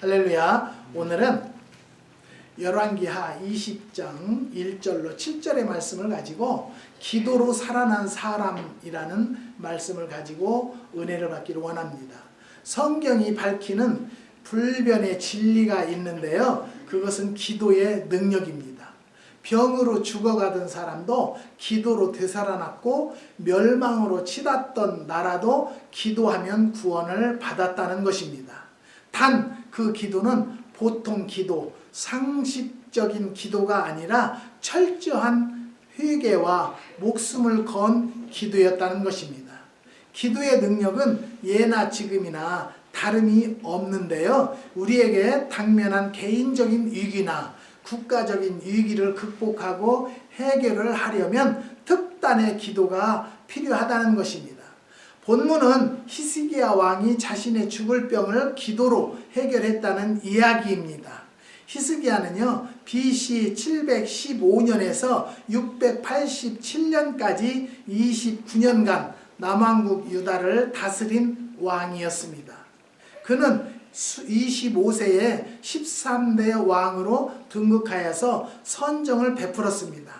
할렐루야. 오늘은 열왕기하 20장 1절로 7절의 말씀을 가지고 기도로 살아난 사람이라는 말씀을 가지고 은혜를 받기를 원합니다. 성경이 밝히는 불변의 진리가 있는데요. 그것은 기도의 능력입니다. 병으로 죽어가던 사람도 기도로 되살아났고 멸망으로 치닫던 나라도 기도하면 구원을 받았다는 것입니다. 단 그 기도는 보통 기도, 상식적인 기도가 아니라 철저한 회개와 목숨을 건 기도였다는 것입니다. 기도의 능력은 예나 지금이나 다름이 없는데요. 우리에게 당면한 개인적인 위기나 국가적인 위기를 극복하고 해결을 하려면 특단의 기도가 필요하다는 것입니다. 본문은 히스기야 왕이 자신의 죽을 병을 기도로 해결했다는 이야기입니다. 히스기야는요, BC 715년에서 687년까지 29년간 남왕국 유다를 다스린 왕이었습니다. 그는 25세에 13대 왕으로 등극하여서 선정을 베풀었습니다.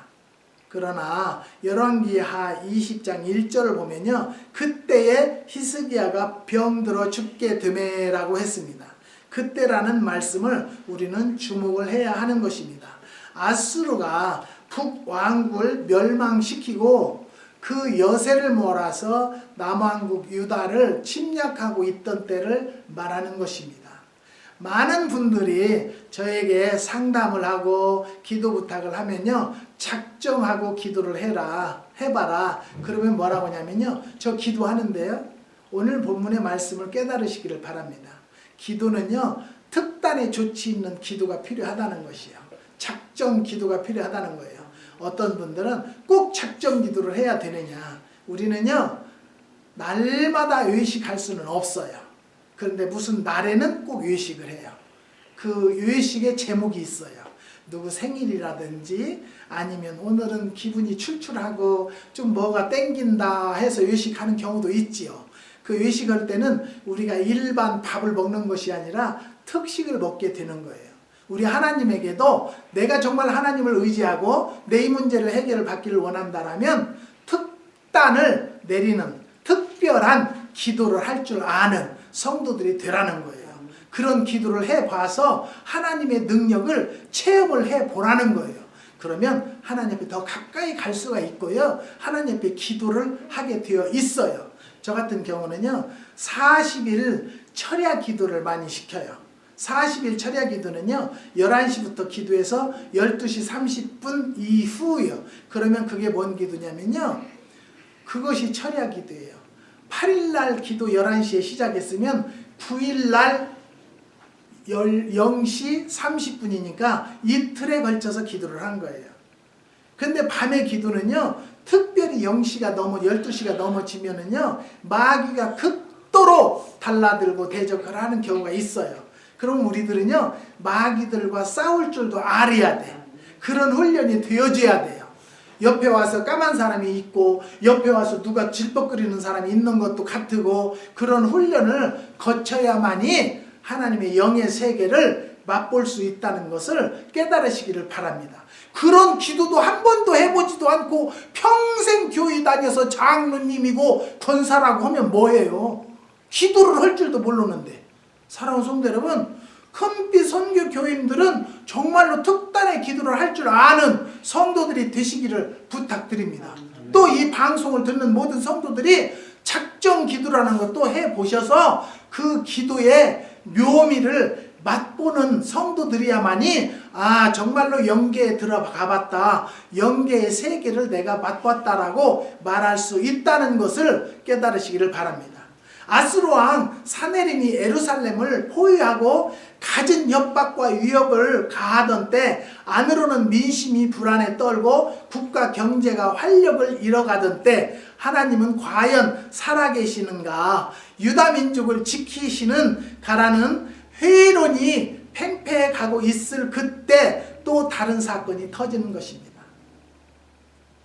그러나 열왕기하 20장 1절을 보면요. 그때에 히스기야가 병들어 죽게 되매라고 했습니다. 그때라는 말씀을 우리는 주목을 해야 하는 것입니다. 아수르가 북왕국을 멸망시키고 그 여세를 몰아서 남왕국 유다를 침략하고 있던 때를 말하는 것입니다. 많은 분들이 저에게 상담을 하고 기도 부탁을 하면요. 작정하고 기도를 해라. 해봐라. 그러면 뭐라고 하냐면요. 저 기도하는데요. 오늘 본문의 말씀을 깨달으시기를 바랍니다. 기도는요. 특단의 조치 있는 기도가 필요하다는 것이요. 작정 기도가 필요하다는 거예요. 어떤 분들은 꼭 작정 기도를 해야 되느냐. 우리는요. 날마다 외식할 수는 없어요. 그런데 무슨 날에는 꼭 외식을 해요. 그 외식의 제목이 있어요. 누구 생일이라든지 아니면 오늘은 기분이 출출하고 좀 뭐가 땡긴다 해서 외식하는 경우도 있지요. 그 외식할 때는 우리가 일반 밥을 먹는 것이 아니라 특식을 먹게 되는 거예요. 우리 하나님에게도 내가 정말 하나님을 의지하고 내 이 문제를 해결을 받기를 원한다라면 특단을 내리는 특별한 기도를 할 줄 아는 성도들이 되라는 거예요. 그런 기도를 해봐서 하나님의 능력을 체험을 해보라는 거예요. 그러면 하나님 앞에 더 가까이 갈 수가 있고요. 하나님 앞에 기도를 하게 되어 있어요. 저 같은 경우는요. 40일 철야 기도를 많이 시켜요. 40일 철야 기도는요. 11시부터 기도해서 12시 30분 이후요. 그러면 그게 뭔 기도냐면요. 그것이 철야 기도예요. 8일날 기도 11시에 시작했으면 9일날 0시 30분이니까 이틀에 걸쳐서 기도를 한 거예요. 근데 밤의 기도는요, 특별히 0시가 넘어, 12시가 넘어지면은요, 마귀가 극도로 달라들고 대적을 하는 경우가 있어요. 그럼 우리들은요, 마귀들과 싸울 줄도 알아야 돼. 그런 훈련이 되어줘야 돼요. 옆에 와서 까만 사람이 있고 옆에 와서 누가 질퍽거리는 사람이 있는 것도 같고 그런 훈련을 거쳐야만이 하나님의 영의 세계를 맛볼 수 있다는 것을 깨달으시기를 바랍니다. 그런 기도도 한 번도 해보지도 않고 평생 교회 다녀서 장로님이고 권사라고 하면 뭐예요? 기도를 할 줄도 모르는데 사랑하는 성도 여러분 큰빛 선교 교인들은 정말로 특단의 기도를 할 줄 아는 성도들이 되시기를 부탁드립니다. 또 이 방송을 듣는 모든 성도들이 작정 기도라는 것도 해 보셔서 그 기도의 묘미를 맛보는 성도들이야만이 아 정말로 영계에 들어가 봤다 영계의 세계를 내가 맛봤다라고 말할 수 있다는 것을 깨달으시기를 바랍니다. 아스로 왕 사네림이 에루살렘을 포위하고 갖은 협박과 위협을 가하던 때 안으로는 민심이 불안에 떨고 국가 경제가 활력을 잃어가던 때 하나님은 과연 살아계시는가 유다 민족을 지키시는 가라는 회론이 팽팽해 가고 있을 그때 또 다른 사건이 터지는 것입니다.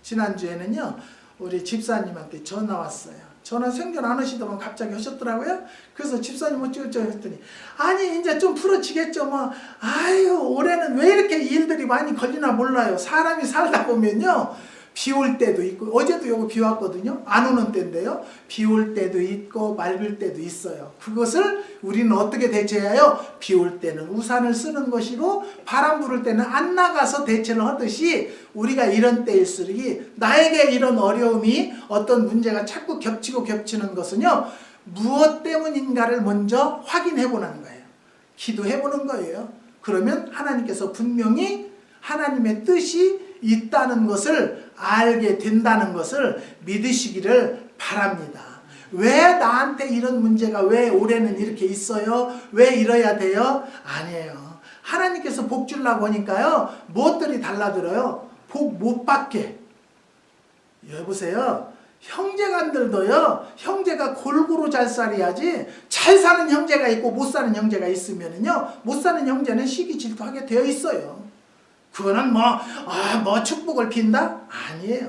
지난주에는요 우리 집사님한테 전화 왔어요. 전화 생전 안 하시더만 갑자기 하셨더라고요. 그래서 집사님 어쩌고저 했더니 아니 이제 좀 풀어지겠죠 뭐 아유 올해는 왜 이렇게 일들이 많이 걸리나 몰라요. 사람이 살다 보면요. 비 올 때도 있고 어제도 요거 비 왔거든요. 안 오는 때인데요. 비 올 때도 있고 맑을 때도 있어요. 그것을 우리는 어떻게 대처해요? 비 올 때는 우산을 쓰는 것이고 바람 불을 때는 안 나가서 대처를 하듯이 우리가 이런 때일수록 나에게 이런 어려움이 어떤 문제가 자꾸 겹치고 겹치는 것은요. 무엇 때문인가를 먼저 확인해 보는 거예요. 기도해 보는 거예요. 그러면 하나님께서 분명히 하나님의 뜻이 있다는 것을 알게 된다는 것을 믿으시기를 바랍니다. 왜 나한테 이런 문제가 왜 올해는 이렇게 있어요? 왜 이래야 돼요? 아니에요. 하나님께서 복 주려고 하니까요. 무엇들이 달라들어요? 복 못 받게. 여보세요. 형제간들도요. 형제가 골고루 잘 살아야지 잘 사는 형제가 있고 못 사는 형제가 있으면은요. 못 사는 형제는 시기 질투하게 되어 있어요. 그거는 뭐, 아, 뭐 축복을 빈다? 아니에요.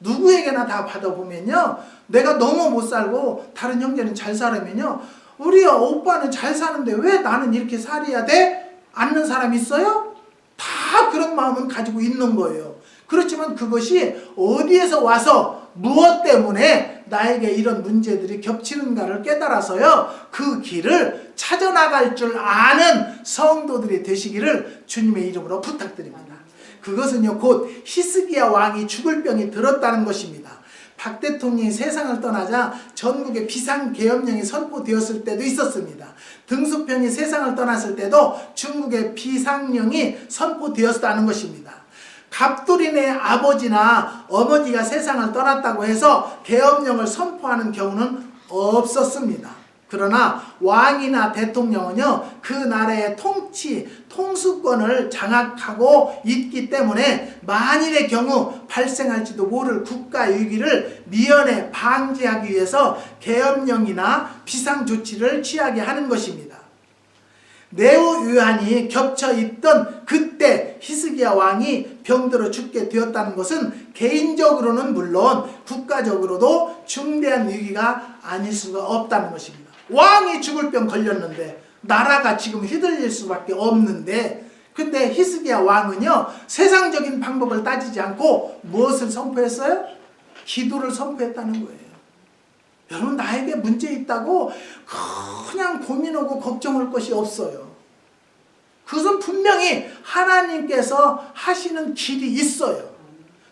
누구에게나 다 받아보면요. 내가 너무 못 살고 다른 형제는 잘 살으면요. 우리 오빠는 잘 사는데 왜 나는 이렇게 살아야 돼? 않는 사람 있어요? 다 그런 마음은 가지고 있는 거예요. 그렇지만 그것이 어디에서 와서 무엇 때문에 나에게 이런 문제들이 겹치는가를 깨달아서요. 그 길을 찾아나갈 줄 아는 성도들이 되시기를 주님의 이름으로 부탁드립니다. 그것은요, 곧 히스기야 왕이 죽을 병이 들었다는 것입니다. 박 대통령이 세상을 떠나자 전국에 비상계엄령이 선포되었을 때도 있었습니다. 등수평이 세상을 떠났을 때도 중국에 비상령이 선포되었다는 것입니다. 갑돌인의 아버지나 어머니가 세상을 떠났다고 해서 계엄령을 선포하는 경우는 없었습니다. 그러나 왕이나 대통령은요, 그 나라의 통치, 통수권을 장악하고 있기 때문에 만일의 경우 발생할지도 모를 국가 위기를 미연에 방지하기 위해서 계엄령이나 비상조치를 취하게 하는 것입니다. 네오 유한이 겹쳐 있던 그때 히스기야 왕이 병들어 죽게 되었다는 것은 개인적으로는 물론 국가적으로도 중대한 위기가 아닐 수가 없다는 것입니다. 왕이 죽을 병 걸렸는데 나라가 지금 휘둘릴 수밖에 없는데 근데 히스기야 왕은요 세상적인 방법을 따지지 않고 무엇을 선포했어요? 기도를 선포했다는 거예요. 여러분 나에게 문제 있다고 그냥 고민하고 걱정할 것이 없어요. 그것은 분명히 하나님께서 하시는 길이 있어요.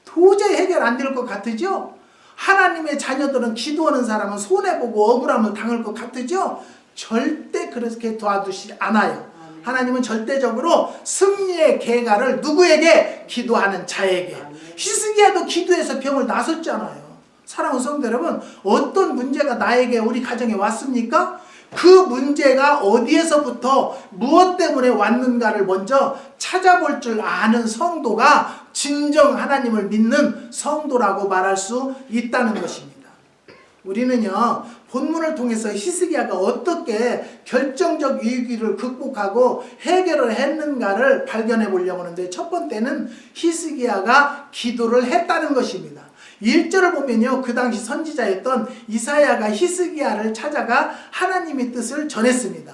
도저히 해결 안 될 것 같으죠? 하나님의 자녀들은 기도하는 사람은 손해보고 억울함을 당할 것 같으죠? 절대 그렇게 도와주지 않아요. 하나님은 절대적으로 승리의 계가를 누구에게? 기도하는 자에게. 히스기야도 기도해서 병을 나섰잖아요. 사랑하는 성도 여러분, 어떤 문제가 나에게 우리 가정에 왔습니까? 그 문제가 어디에서부터 무엇 때문에 왔는가를 먼저 찾아볼 줄 아는 성도가 진정 하나님을 믿는 성도라고 말할 수 있다는 것입니다. 우리는요, 본문을 통해서 히스기야가 어떻게 결정적 위기를 극복하고 해결을 했는가를 발견해 보려고 하는데 첫 번째는 히스기야가 기도를 했다는 것입니다. 1절을 보면요. 그 당시 선지자였던 이사야가 히스기야를 찾아가 하나님의 뜻을 전했습니다.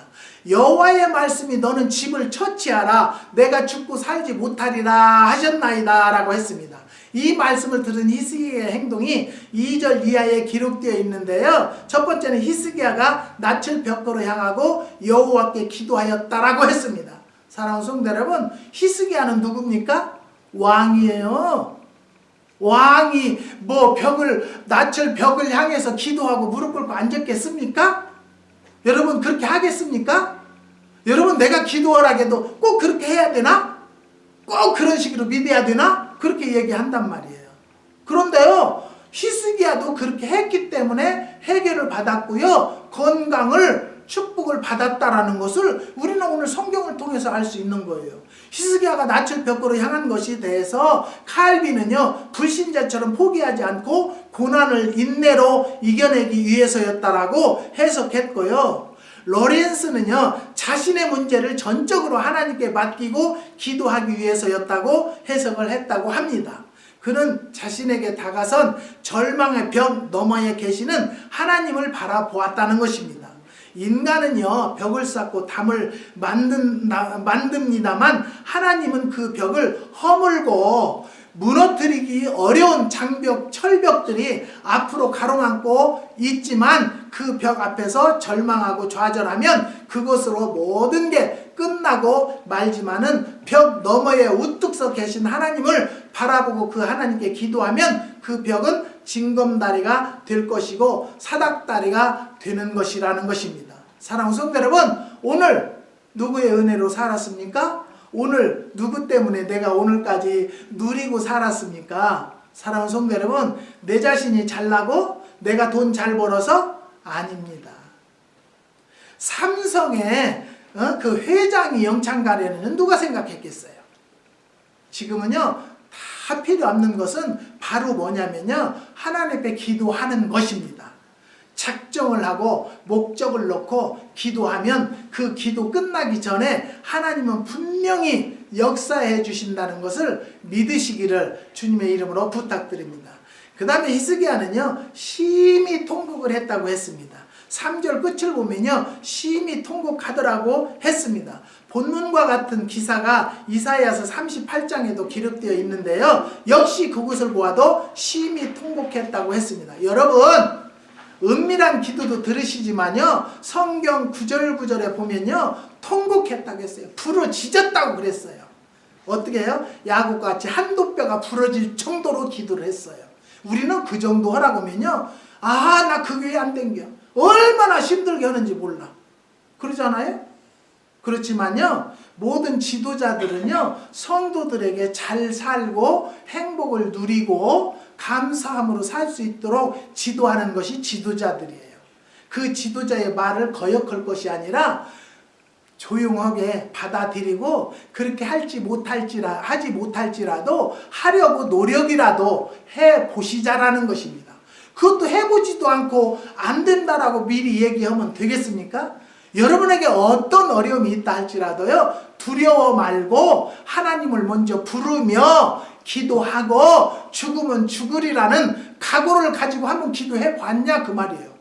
여호와의 말씀이 너는 집을 처치하라 내가 죽고 살지 못하리라 하셨나이다 라고 했습니다. 이 말씀을 들은 히스기야의 행동이 2절 이하에 기록되어 있는데요. 첫 번째는 히스기야가 낯을 벽으로 향하고 여호와께 기도하였다라고 했습니다. 사랑하는 성도 여러분, 히스기야는 누굽니까? 왕이에요. 왕이 뭐 벽을 낯을 벽을 향해서 기도하고 무릎 꿇고 앉았겠습니까? 여러분 그렇게 하겠습니까? 여러분 내가 기도하라게도 꼭 그렇게 해야 되나? 꼭 그런 식으로 믿어야 되나? 그렇게 얘기한단 말이에요. 그런데요. 히스기야도 그렇게 했기 때문에 해결을 받았고요. 건강을 축복을 받았다라는 것을 우리는 오늘 성경을 통해서 알 수 있는 거예요. 히스기야가 낯을 벽으로 향한 것이 대해서 칼빈은요 불신자처럼 포기하지 않고 고난을 인내로 이겨내기 위해서였다라고 해석했고요. 로렌스는요 자신의 문제를 전적으로 하나님께 맡기고 기도하기 위해서였다고 해석을 했다고 합니다. 그는 자신에게 다가선 절망의 벽 너머에 계시는 하나님을 바라보았다는 것입니다. 인간은요, 벽을 쌓고 담을 만든다, 만듭니다만, 하나님은 그 벽을 허물고, 무너뜨리기 어려운 장벽, 철벽들이 앞으로 가로막고 있지만, 그 벽 앞에서 절망하고 좌절하면, 그것으로 모든 게 끝나고 말지만은, 벽 너머에 우뚝 서 계신 하나님을 바라보고 그 하나님께 기도하면, 그 벽은 징검다리가 될 것이고 사닥다리가 되는 것이라는 것입니다. 사랑하는 성도 여러분, 오늘 누구의 은혜로 살았습니까? 오늘 누구 때문에 내가 오늘까지 누리고 살았습니까? 사랑하는 성도 여러분, 내 자신이 잘나고 내가 돈 잘 벌어서 아닙니다. 삼성의 어, 그 회장이 영창 가려는 누가 생각했겠어요? 지금은요, 다 필요 없는 것은 바로 뭐냐면요. 하나님 앞에 기도하는 것입니다. 작정을 하고 목적을 놓고 기도하면 그 기도 끝나기 전에 하나님은 분명히 역사해 주신다는 것을 믿으시기를 주님의 이름으로 부탁드립니다. 그 다음에 히스기야는요, 심히 통곡을 했다고 했습니다. 3절 끝을 보면요, 심히 통곡하더라고 했습니다. 본문과 같은 기사가 이사야서 38장에도 기록되어 있는데요. 역시 그것을 보아도 심히 통곡했다고 했습니다. 여러분, 은밀한 기도도 들으시지만요. 성경 구절 구절에 보면요. 통곡했다고 했어요. 부러지졌다고 그랬어요. 어떻게 해요? 야구같이 한도뼈가 부러질 정도로 기도를 했어요. 우리는 그 정도 하라고 하면요. 아, 나그 교회 안 땡겨. 얼마나 힘들게 하는지 몰라. 그러잖아요? 그렇지만요, 모든 지도자들은요, 성도들에게 잘 살고 행복을 누리고 감사함으로 살 수 있도록 지도하는 것이 지도자들이에요. 그 지도자의 말을 거역할 것이 아니라 조용하게 받아들이고 그렇게 할지 못할지라 하지 못할지라도 하려고 노력이라도 해 보시자라는 것입니다. 그것도 해보지도 않고 안 된다라고 미리 얘기하면 되겠습니까? 여러분에게 어떤 어려움이 있다 할지라도요, 두려워 말고 하나님을 먼저 부르며 기도하고 죽으면 죽으리라는 각오를 가지고 한번 기도해 봤냐 그 말이에요.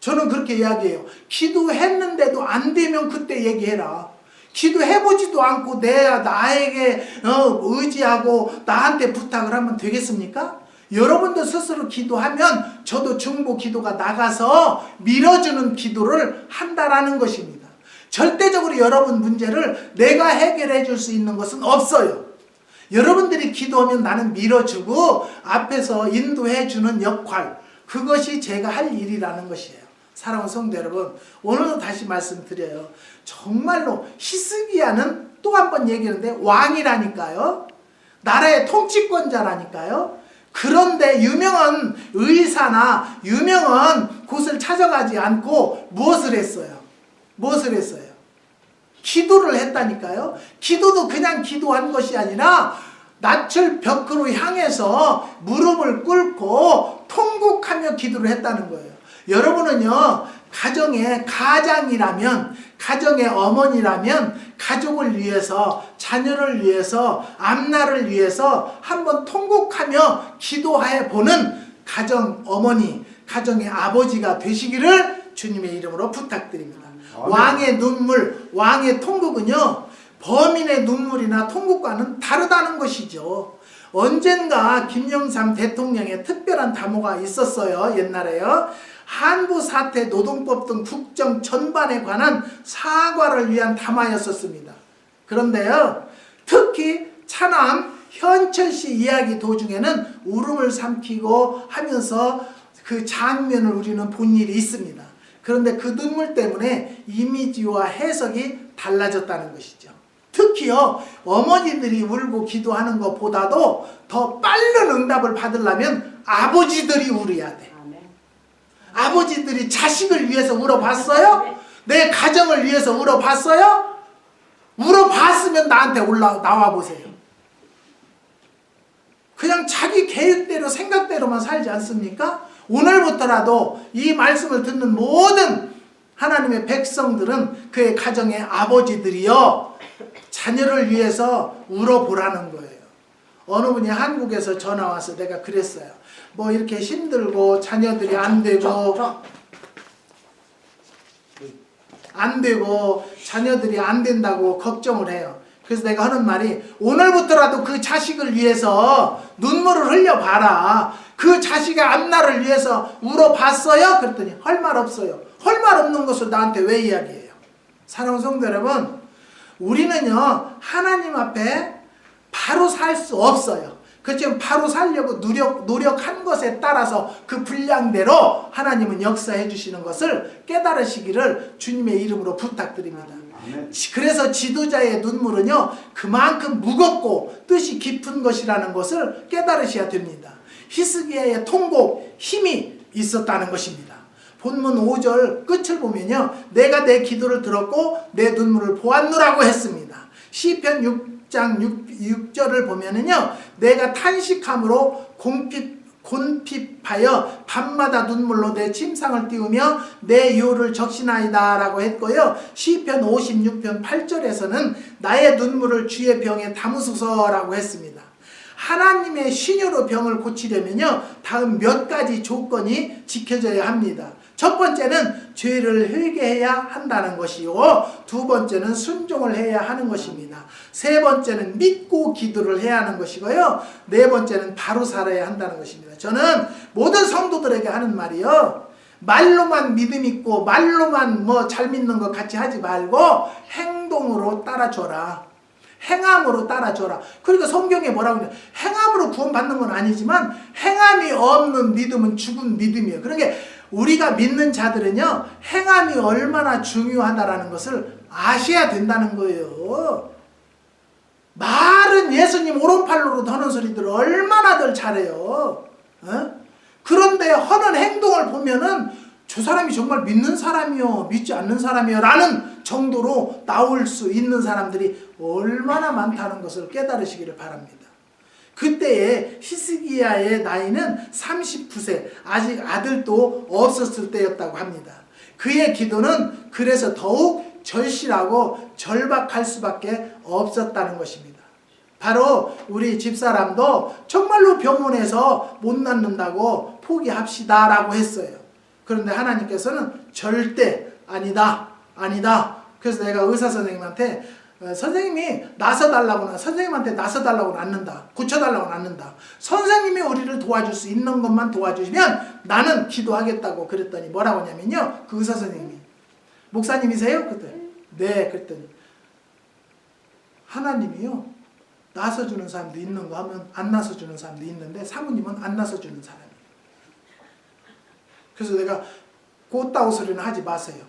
저는 그렇게 이야기해요. 기도했는데도 안 되면 그때 얘기해라. 기도해보지도 않고 내, 나에게 어, 의지하고 나한테 부탁을 하면 되겠습니까? 여러분도 스스로 기도하면 저도 중보 기도가 나가서 밀어주는 기도를 한다라는 것입니다. 절대적으로 여러분 문제를 내가 해결해 줄 수 있는 것은 없어요. 여러분들이 기도하면 나는 밀어주고 앞에서 인도해 주는 역할, 그것이 제가 할 일이라는 것이에요. 사랑하는 성도 여러분, 오늘도 다시 말씀드려요. 정말로 히스기야는 또 한 번 얘기하는데 왕이라니까요. 나라의 통치권자라니까요. 그런데 유명한 의사나 유명한 곳을 찾아가지 않고 무엇을 했어요? 무엇을 했어요? 기도를 했다니까요. 기도도 그냥 기도한 것이 아니라 낯을 벽으로 향해서 무릎을 꿇고 통곡하며 기도를 했다는 거예요. 여러분은요, 가정의 가장이라면, 가정의 어머니라면, 가족을 위해서, 자녀를 위해서, 앞날을 위해서 한번 통곡하며 기도해 보는 가정 어머니, 가정의 아버지가 되시기를 주님의 이름으로 부탁드립니다. 아멘. 왕의 눈물, 왕의 통곡은요, 범인의 눈물이나 통곡과는 다르다는 것이죠. 언젠가 김영삼 대통령의 특별한 담화가 있었어요. 옛날에요. 한부 사태 노동법 등 국정 전반에 관한 사과를 위한 담화였었습니다. 그런데요. 특히 차남 현철 씨 이야기 도중에는 울음을 삼키고 하면서 그 장면을 우리는 본 일이 있습니다. 그런데 그 눈물 때문에 이미지와 해석이 달라졌다는 것이죠. 특히요, 어머니들이 울고 기도하는 것보다도 더 빠른 응답을 받으려면 아버지들이 울어야 돼. 아버지들이 자식을 위해서 울어봤어요? 내 가정을 위해서 울어봤어요? 울어봤으면 나한테 올라 나와 보세요. 그냥 자기 계획대로 생각대로만 살지 않습니까? 오늘부터라도 이 말씀을 듣는 모든 하나님의 백성들은 그의 가정의 아버지들이요 자녀를 위해서 울어보라는 거예요. 어느 분이 한국에서 전화 와서 내가 그랬어요. 뭐 이렇게 힘들고 자녀들이 안 되고 안 되고 자녀들이 안 된다고 걱정을 해요. 그래서 내가 하는 말이 오늘부터라도 그 자식을 위해서 눈물을 흘려봐라. 그 자식의 앞날을 위해서 울어봤어요? 그랬더니 할 말 없어요. 할 말 없는 것을 나한테 왜 이야기해요? 사랑하는 성도 여러분, 우리는요 하나님 앞에 바로 살 수 없어요. 그렇지만 바로 살려고 노력, 노력한 것에 따라서 그 분량대로 하나님은 역사해 주시는 것을 깨달으시기를 주님의 이름으로 부탁드립니다. 아멘. 지- 그래서 지도자의 눈물은요 그만큼 무겁고 뜻이 깊은 것이라는 것을 깨달으셔야 됩니다. 히스기야의 통곡 힘이 있었다는 것입니다. 본문 5절 끝을 보면요 내가 내 기도를 들었고 내 눈물을 보았노라고 했습니다. 시편 6 장 6, 절을 보면은요 내가 탄식함으로 공핍 곤핍하여 밤마다 눈물로 내 침상을 띄우며 내 요를 적신하이다 라고 했고요. 시편 56편 8절에서는 나의 눈물을 주의 병에 담으소서 라고 했습니다. 하나님의 신유로 병을 고치려면요. 다음 몇 가지 조건이 지켜져야 합니다. 첫 번째는 죄를 회개해야 한다는 것이요. 두 번째는 순종을 해야 하는 것입니다. 세 번째는 믿고 기도를 해야 하는 것이고요. 네 번째는 바로 살아야 한다는 것입니다. 저는 모든 성도들에게 하는 말이요. 말로만 믿음 있고 말로만 뭐 잘 믿는 것 같이 하지 말고 행동으로 따라줘라. 행함으로 따라줘라. 그러니까 성경에 뭐라고 그래? 행함으로 구원받는 건 아니지만 행함이 없는 믿음은 죽은 믿음이에요. 그러니까 우리가 믿는 자들은요. 행함이 얼마나 중요하다라는 것을 아셔야 된다는 거예요. 말은 예수님 오른팔로로 하는 소리들 얼마나들 잘해요. 어? 그런데 하는 행동을 보면은 저 사람이 정말 믿는 사람이요, 믿지 않는 사람이요, 라는 정도로 나올 수 있는 사람들이 얼마나 많다는 것을 깨달으시기를 바랍니다. 그때의 히스기야의 나이는 39세, 아직 아들도 없었을 때였다고 합니다. 그의 기도는 그래서 더욱 절실하고 절박할 수밖에 없었다는 것입니다. 바로 우리 집사람도 정말로 병원에서 못 낫는다고 포기합시다라고 했어요. 그런데 하나님께서는 절대 아니다, 아니다. 그래서 내가 의사 선생님한테 어, 선생님이 나서달라고는 선생님한테 나서달라고는 않는다. 고쳐달라고는 않는다. 선생님이 우리를 도와줄 수 있는 것만 도와주시면 나는 기도하겠다고 그랬더니 뭐라고 하냐면요. 그 의사 선생님이 목사님이세요? 그랬더니 네. 그랬더니 하나님이요. 나서주는 사람도 있는 거 하면 안 나서주는 사람도 있는데 사모님은 안 나서주는 사람이에요. 그래서 내가 곧다고 소리는 하지 마세요.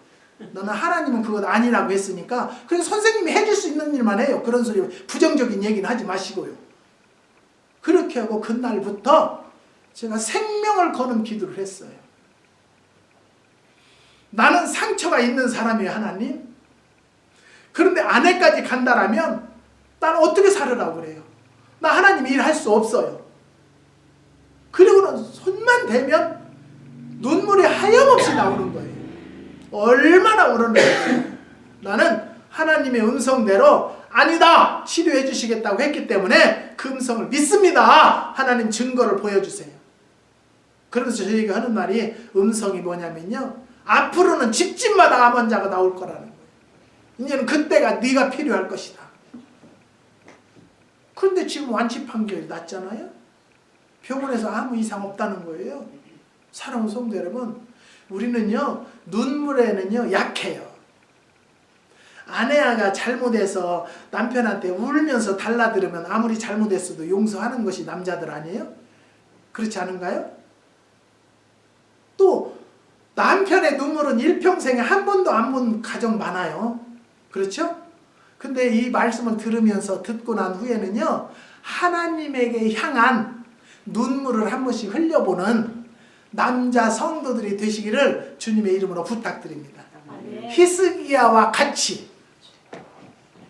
너는 하나님은 그것 아니라고 했으니까 그래서 선생님이 해줄 수 있는 일만 해요. 그런 소리 부정적인 얘기는 하지 마시고요. 그렇게 하고 그날부터 제가 생명을 거는 기도를 했어요. 나는 상처가 있는 사람이에요, 하나님. 그런데 아내까지 간다라면 나는 어떻게 살으라고 그래요? 나 하나님 일할 수 없어요. 그리고는 손만 대면 눈물이 하염없이 나오는 거예요. 얼마나 울었는지. 나는 하나님의 음성대로 아니다 치료해 주시겠다고 했기 때문에 그 음성을 믿습니다. 하나님 증거를 보여주세요. 그러면서 저희가 하는 말이 음성이 뭐냐면요. 앞으로는 집집마다 암 환자가 나올 거라는 거예요. 이제는 그때가 네가 필요할 것이다. 그런데 지금 완치 판결이 났잖아요. 병원에서 아무 이상 없다는 거예요. 사랑하는 성도 여러분, 우리는요 눈물에는요 약해요. 아내가 잘못해서 남편한테 울면서 달라들으면 아무리 잘못했어도 용서하는 것이 남자들 아니에요? 그렇지 않은가요? 또 남편의 눈물은 일평생에 한 번도 안 본 가정 많아요. 그렇죠? 근데 이 말씀을 들으면서 듣고 난 후에는요 하나님에게 향한 눈물을 한 번씩 흘려보는 남자 성도들이 되시기를 주님의 이름으로 부탁드립니다. 히스기야와 같이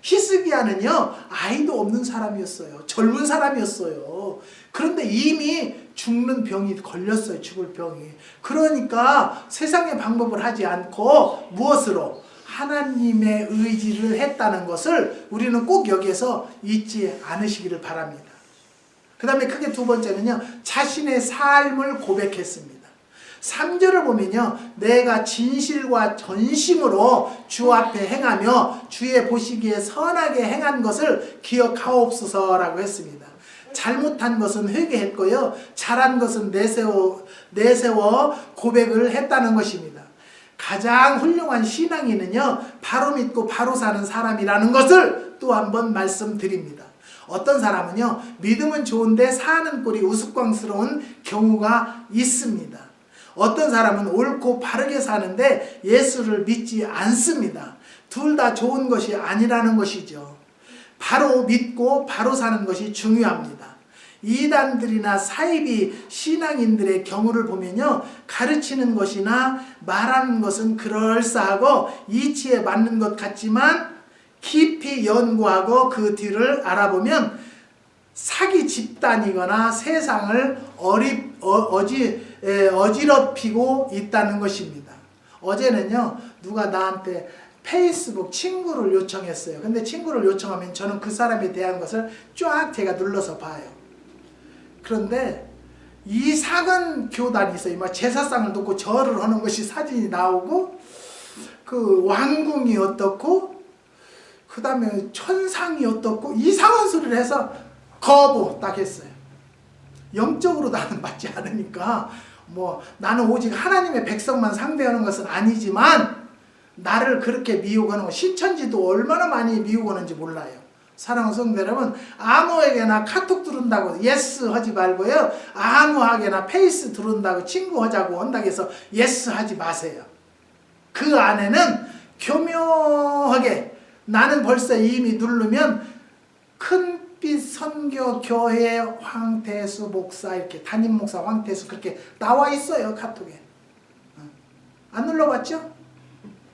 히스기야는요 아이도 없는 사람이었어요. 젊은 사람이었어요. 그런데 이미 죽는 병이 걸렸어요. 죽을 병이. 그러니까 세상의 방법을 하지 않고 무엇으로 하나님의 의지를 했다는 것을 우리는 꼭 여기에서 잊지 않으시기를 바랍니다. 그 다음에 크게 두 번째는요, 자신의 삶을 고백했습니다. 3절을 보면요, 내가 진실과 전심으로 주 앞에 행하며 주의 보시기에 선하게 행한 것을 기억하옵소서라고 했습니다. 잘못한 것은 회개했고요, 잘한 것은 내세워, 내세워 고백을 했다는 것입니다. 가장 훌륭한 신앙인은요, 바로 믿고 바로 사는 사람이라는 것을 또 한 번 말씀드립니다. 어떤 사람은요, 믿음은 좋은데 사는 꼴이 우스꽝스러운 경우가 있습니다. 어떤 사람은 옳고 바르게 사는데 예수를 믿지 않습니다. 둘 다 좋은 것이 아니라는 것이죠. 바로 믿고 바로 사는 것이 중요합니다. 이단들이나 사이비 신앙인들의 경우를 보면요. 가르치는 것이나 말하는 것은 그럴싸하고 이치에 맞는 것 같지만 깊이 연구하고 그 뒤를 알아보면 사기 집단이거나 세상을 어리, 어, 어지, 에, 어지럽히고 있다는 것입니다. 어제는요, 누가 나한테 페이스북 친구를 요청했어요. 근데 친구를 요청하면 저는 그 사람에 대한 것을 쫙 제가 눌러서 봐요. 그런데 이상한 교단이 있어요. 막 제사상을 놓고 절을 하는 것이 사진이 나오고, 그 왕궁이 어떻고, 그 다음에 천상이 어떻고, 이상한 소리를 해서 거부 딱 했어요. 영적으로 나는 맞지 않으니까 뭐 나는 오직 하나님의 백성만 상대하는 것은 아니지만 나를 그렇게 미혹하는 거 신천지도 얼마나 많이 미혹하는지 몰라요. 사랑하는 성도 여러분 아무에게나 카톡 들은다고 예스 하지 말고요 아무하게나 페이스 들은다고 친구 하자고 한다고 해서 예스 하지 마세요. 그 안에는 교묘하게 나는 벌써 이미 누르면 큰 빛 선교 교회 황태수 목사 이렇게 담임 목사 황태수 그렇게 나와 있어요 카톡에 어. 안 눌러봤죠?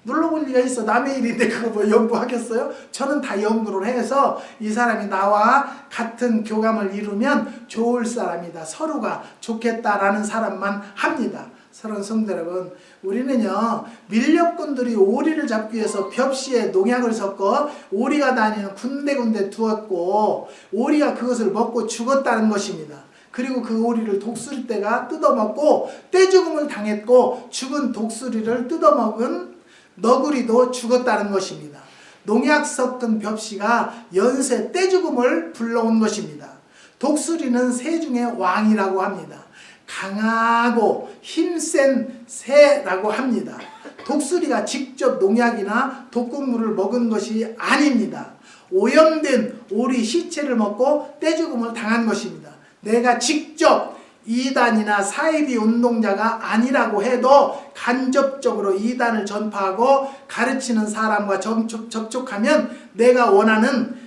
눌러볼 리가 있어 남의 일인데 그거 뭐 연구하겠어요? 저는 다 연구를 해서 이 사람이 나와 같은 교감을 이루면 좋을 사람이다 서로가 좋겠다라는 사람만 합니다 사랑하는 성도 여러분 우리는요 밀렵꾼들이 오리를 잡기 위해서 벽시에 농약을 섞어 오리가 다니는 군데군데 두었고 오리가 그것을 먹고 죽었다는 것입니다. 그리고 그 오리를 독수리떼가 뜯어먹고 떼죽음을 당했고 죽은 독수리를 뜯어먹은 너구리도 죽었다는 것입니다. 농약 섞은 벽시가 연쇄 떼죽음을 불러온 것입니다. 독수리는 새 중의 왕이라고 합니다. 강하고 힘센 새라고 합니다. 독수리가 직접 농약이나 독극물을 먹은 것이 아닙니다. 오염된 오리 시체를 먹고 떼죽음을 당한 것입니다. 내가 직접 이단이나 사이비 운동자가 아니라고 해도 간접적으로 이단을 전파하고 가르치는 사람과 접촉, 접촉하면 내가 원하는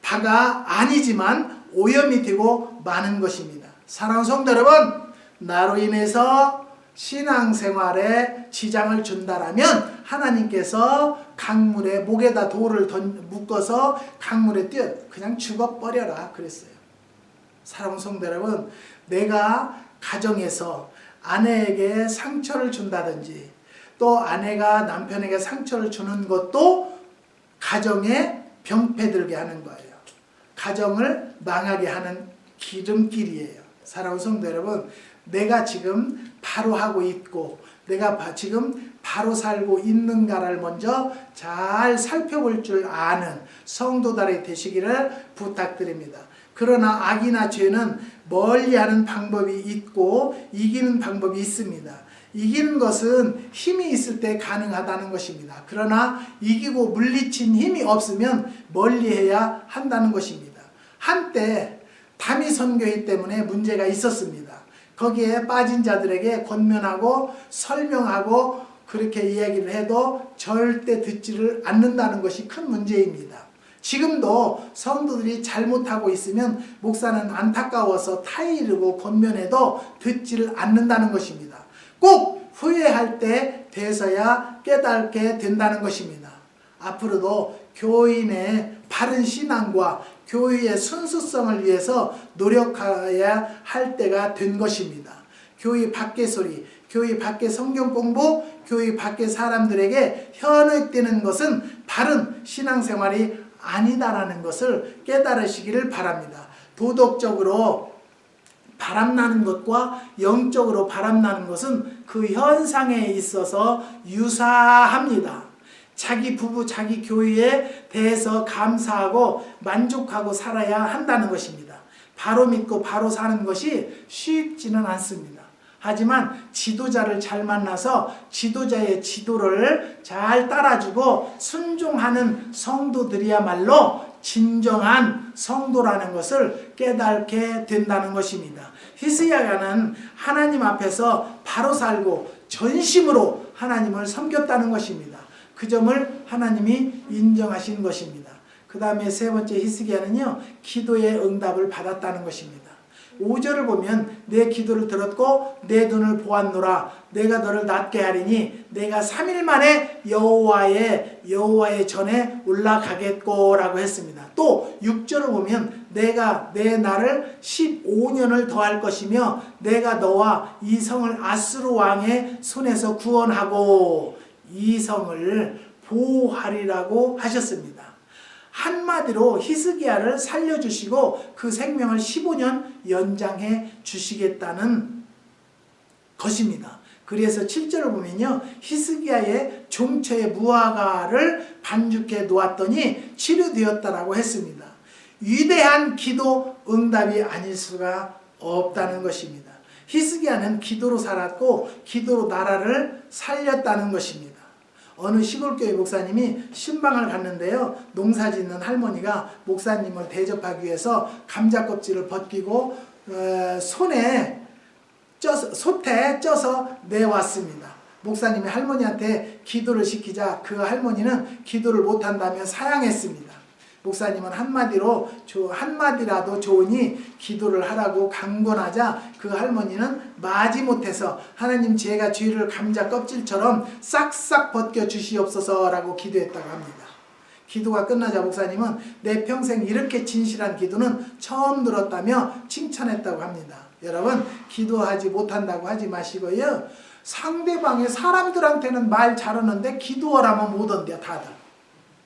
바가 아니지만 오염이 되고 마는 것입니다. 사랑하는 성도 여러분, 나로 인해서 신앙생활에 지장을 준다라면 하나님께서 강물에 목에다 돌을 던, 묶어서 강물에 뛰어 그냥 죽어버려라 그랬어요. 사랑하는 성도 여러분, 내가 가정에서 아내에게 상처를 준다든지 또 아내가 남편에게 상처를 주는 것도 가정에 병폐 들게 하는 거예요. 가정을 망하게 하는 기름길이에요. 사랑하는 성도 여러분, 내가 지금 바로 하고 있고 내가 바, 지금 바로 살고 있는가를 먼저 잘 살펴볼 줄 아는 성도들이 되시기를 부탁드립니다. 그러나 악이나 죄는 멀리하는 방법이 있고 이기는 방법이 있습니다. 이기는 것은 힘이 있을 때 가능하다는 것입니다. 그러나 이기고 물리친 힘이 없으면 멀리해야 한다는 것입니다. 한때 담이 선교회 때문에 문제가 있었습니다. 거기에 빠진 자들에게 권면하고 설명하고 그렇게 이야기를 해도 절대 듣지를 않는다는 것이 큰 문제입니다. 지금도 성도들이 잘못하고 있으면 목사는 안타까워서 타이르고 권면해도 듣지를 않는다는 것입니다. 꼭 후회할 때 돼서야 깨닫게 된다는 것입니다. 앞으로도 교인의 바른 신앙과 교회의 순수성을 위해서 노력해야 할 때가 된 것입니다. 교회 밖의 소리, 교회 밖의 성경 공부, 교회 밖의 사람들에게 현혹되는 것은 바른 신앙생활이 아니다라는 것을 깨달으시기를 바랍니다. 도덕적으로 바람나는 것과 영적으로 바람나는 것은 그 현상에 있어서 유사합니다. 자기 부부, 자기 교회에 대해서 감사하고 만족하고 살아야 한다는 것입니다. 바로 믿고 바로 사는 것이 쉽지는 않습니다. 하지만 지도자를 잘 만나서 지도자의 지도를 잘 따라주고 순종하는 성도들이야말로 진정한 성도라는 것을 깨닫게 된다는 것입니다. 히스야가는 하나님 앞에서 바로 살고 전심으로 하나님을 섬겼다는 것입니다. 그 점을 하나님이 인정하신 것입니다. 그 다음에 세 번째 히스기야는요, 기도의 응답을 받았다는 것입니다. 5절을 보면 내 기도를 들었고 내 눈을 보았노라 내가 너를 낫게 하리니 내가 3일 만에 여호와의 여호와의 전에 올라가겠고라고 했습니다. 또 6절을 보면 내가 내 날을 15년을 더할 것이며 내가 너와 이 성을 아스루 왕의 손에서 구원하고 이 성을 보호하리라고 하셨습니다. 한마디로 히스기야를 살려주시고 그 생명을 15년 연장해 주시겠다는 것입니다. 그래서 7절을 보면요. 히스기야의 종처의 무화과를 반죽해 놓았더니 치료되었다라고 했습니다. 위대한 기도 응답이 아닐 수가 없다는 것입니다. 히스기야는 기도로 살았고 기도로 나라를 살렸다는 것입니다. 어느 시골교회 목사님이 신방을 갔는데요. 농사 짓는 할머니가 목사님을 대접하기 위해서 감자 껍질을 벗기고 어, 손에 쪄서 솥에 쪄서 내왔습니다. 목사님이 할머니한테 기도를 시키자 그 할머니는 기도를 못한다며 사양했습니다. 목사님은 한마디로 조- 한마디라도 좋으니 기도를 하라고 강권하자 그 할머니는 마지못해서 하나님 제가 죄를 감자 껍질처럼 싹싹 벗겨 주시옵소서라고 기도했다고 합니다. 기도가 끝나자 목사님은 내 평생 이렇게 진실한 기도는 처음 들었다며 칭찬했다고 합니다. 여러분 기도하지 못한다고 하지 마시고요. 상대방의 사람들한테는 말 잘하는데 기도하라면 못한대요 다들.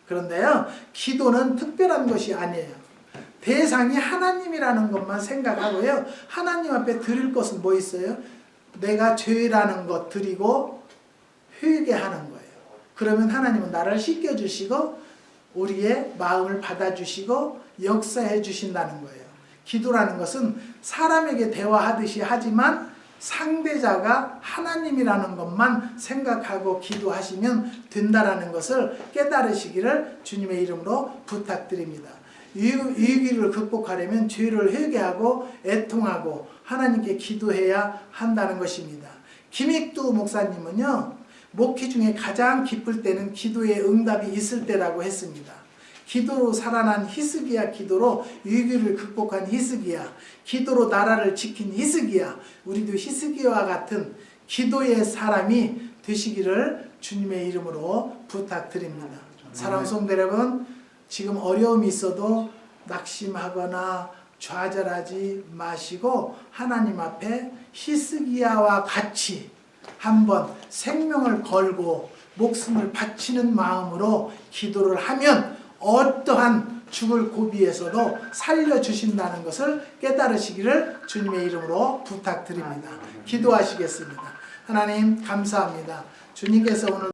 그런데요, 기도는 특별한 것이 아니에요. 대상이 하나님이라는 것만 생각하고요. 하나님 앞에 드릴 것은 뭐 있어요? 내가 죄라는 것 드리고 회개하는 거예요. 그러면 하나님은 나를 씻겨주시고 우리의 마음을 받아주시고 역사해 주신다는 거예요. 기도라는 것은 사람에게 대화하듯이 하지만 상대자가 하나님이라는 것만 생각하고 기도하시면 된다라는 것을 깨달으시기를 주님의 이름으로 부탁드립니다. 이 위기를 극복하려면 죄를 회개하고 애통하고 하나님께 기도해야 한다는 것입니다. 김익두 목사님은요, 목회 중에 가장 기쁠 때는 기도의 응답이 있을 때라고 했습니다. 기도로 살아난 히스기야 기도로 위기를 극복한 히스기야 기도로 나라를 지킨 히스기야 우리도 히스기야와 같은 기도의 사람이 되시기를 주님의 이름으로 부탁드립니다. 사랑하는 성도 여러분 지금 어려움이 있어도 낙심하거나 좌절하지 마시고 하나님 앞에 히스기야와 같이 한번 생명을 걸고 목숨을 바치는 마음으로 기도를 하면 어떠한 죽을 고비에서도 살려주신다는 것을 깨달으시기를 주님의 이름으로 부탁드립니다. 기도하시겠습니다. 하나님 감사합니다. 주님께서 오늘